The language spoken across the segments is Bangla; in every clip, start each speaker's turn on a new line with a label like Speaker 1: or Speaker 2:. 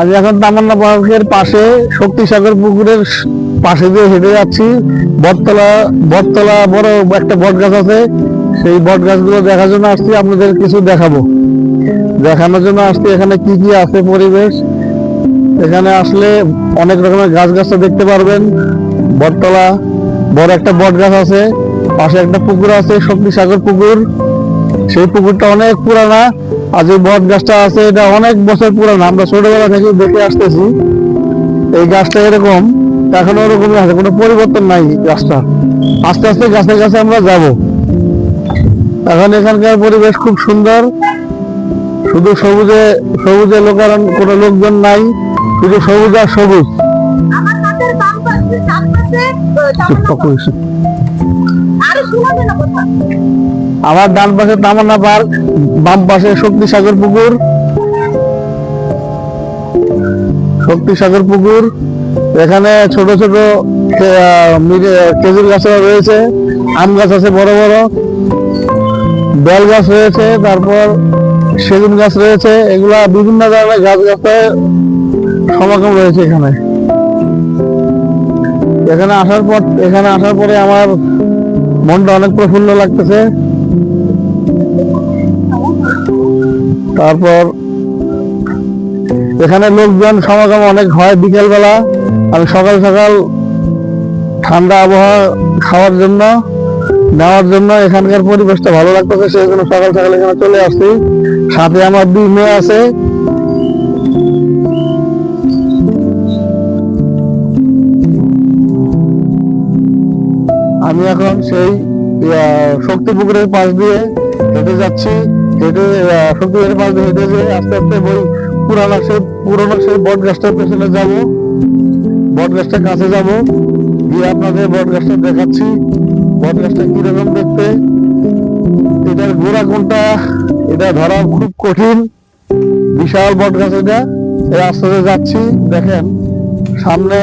Speaker 1: আমি এখন তামান্না পার্কের পাশে শক্তিসাগর পুকুরের পাশে দিয়ে হেঁটে যাচ্ছি। বটতলা বটতলা বড় একটা বট গাছ আছে। সেই বট গাছগুলো দেখার জন্য আসছি, আপনাদের কিছু দেখাবো। দেখানোর জন্য আসছি, এখানে কি কি আছে পরিবেশ? এখানে আসলে অনেক রকমের গাছ গাছটা দেখতে পারবেন। বটতলা, বড় একটা বট গাছ আছে, পাশে একটা পুকুর আছে শক্তিসাগর পুকুর। সেই পুকুরটা অনেক পুরানা। আর যে বট গাছটা আছে এটা অনেক বছর পুরানা আমরা ছোটবেলা থেকে দেখে আসতেছি। এই গাছটা এরকম এখনও ওরকমই আছে কোনো পরিবর্তন নাই গাছটা। আস্তে আস্তে গাছের কাছে আমরা যাব। এখন এখানকার পরিবেশ খুব সুন্দর। শুধু সবুজে সবুজে লোকারণ কোনো লোকজন নাই শুধু সবুজ আর সবুজ। চুপ আমার ডান পাশে তামান্না পার্ক বাম পাশে শক্তিসাগর পুকুর। শক্তিসাগর পুকুর, এখানে ছোট ছোট খেজুর গাছ রয়েছে, আম গাছ আছে বড় বড়, বেল গাছ রয়েছে, তারপর সেগুন গাছ রয়েছে, এগুলা বিভিন্ন ধরনের গাছ গাছের সমাগম রয়েছে এখানে। এখানে আসার পর, এখানে আসার পরে আমার মনটা অনেক প্রফুল্ল লাগতেছে। তারপর এখানে লোকজন সমাগম অনেক হয় বিকেলবেলা আমি সকাল সকাল ঠান্ডা আবহাওয়া খাওয়ার জন্য, নেওয়ার জন্য এখানকার পরিবেশটা ভালো লাগতেছে সেই জন্য সকাল সকাল এখানে চলে আসছি। সাথে আমার দুই মেয়ে আছে। আমি এখন সেই শক্তি পুকুরের পাশ দিয়ে হেঁটে যাচ্ছি। হেঁটে আহ, শক্তি পুকুরের পাশ দিয়ে হেঁটে যেয়ে আস্তে আস্তে ওই পুরানো সেই পুরোনো সেই বট গাছটার পেছনে যাব বট গাছটার কাছে যাব গিয়ে আপনাদের বট গাছটা দেখাচ্ছি। বট গাছটা কীরকম দেখতে? এটার গোড়া কোনটা? এটা ধরা খুব কঠিন। বিশাল বট গাছ এটা। এই আস্তে আস্তে যাচ্ছি দেখেন সামনে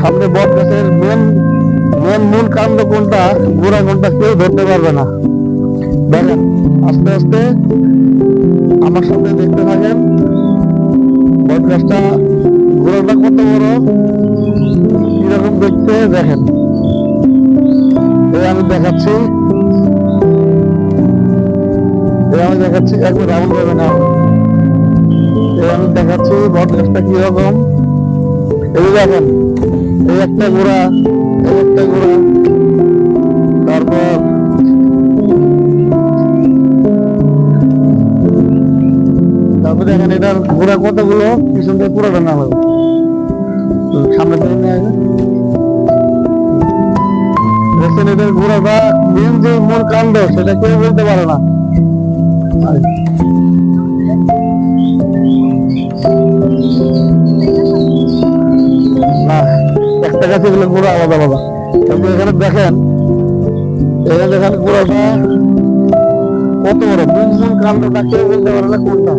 Speaker 1: সামনে বট গাছের মেন মেন মূল কাণ্ড কোনটা? গোড়া কোনটা কেউ ধরতে পারবে না। দেখেন আস্তে আস্তে আমার সাথে দেখতে থাকেন। বট গাছটা গোড়াটা কত বড়। কীরকম দেখতে দেখেন। এই আমি দেখাচ্ছি। এই আমি দেখাচ্ছি, একবার রাউন্ড হবে না। এই আমি দেখাচ্ছি বট গাছটা কীরকম। এই দেখেন, এই একটা গোড়া এই একটা গোড়া তারপর দেখেন এটার গোড়া কতগুলো? পিছন থেকে পুরোটা না হবে। সামনে থেকে নিয়ে আসবে। দেখছেন এটার গোড়াটা মেন যে মূল কাণ্ড, সেটা কেউ বলতে পারে না। একটা গাছে গেলে গোড়া আলাদা আলাদা। কিন্তু এখানে দেখেন এখানে দেখেন গোড়াটা কত বড়? মূল কাণ্ডটা কেউ বলতে পারে না কোনটা।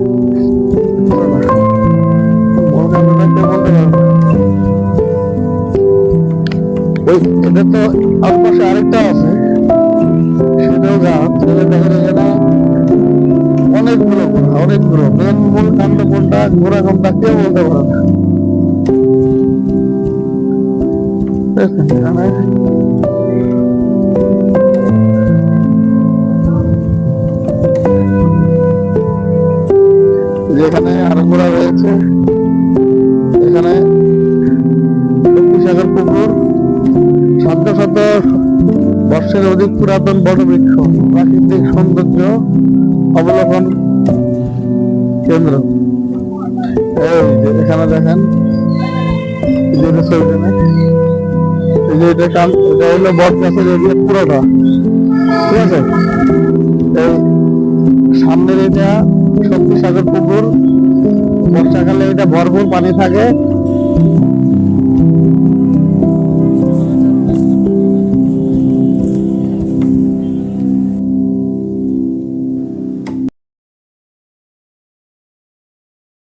Speaker 1: এটা তো আরেকটা আছে। সেটাও গাছ সেটা দেখেন এখানে অনেকগুলো গোড়া অনেকগুলো মেন মূল কোনটা গোড়া কোনটা কেউ বলতে পারে যেখানে আরও গোড়া রয়েছে। এখানে লক্ষ্মীসাগর পুকুর শত শত বর্ষের অধিক পুরাতন বটবৃক্ষ, প্রাকৃতিক সৌন্দর্য অবলোকন কেন্দ্র। এই যে এখানে দেখেন, এই যে এটা ঠিক আছে? এই সামনের এটা শক্তিসাগর পুকুর বর্ষাকালে এটা ভরপুর পানি থাকে।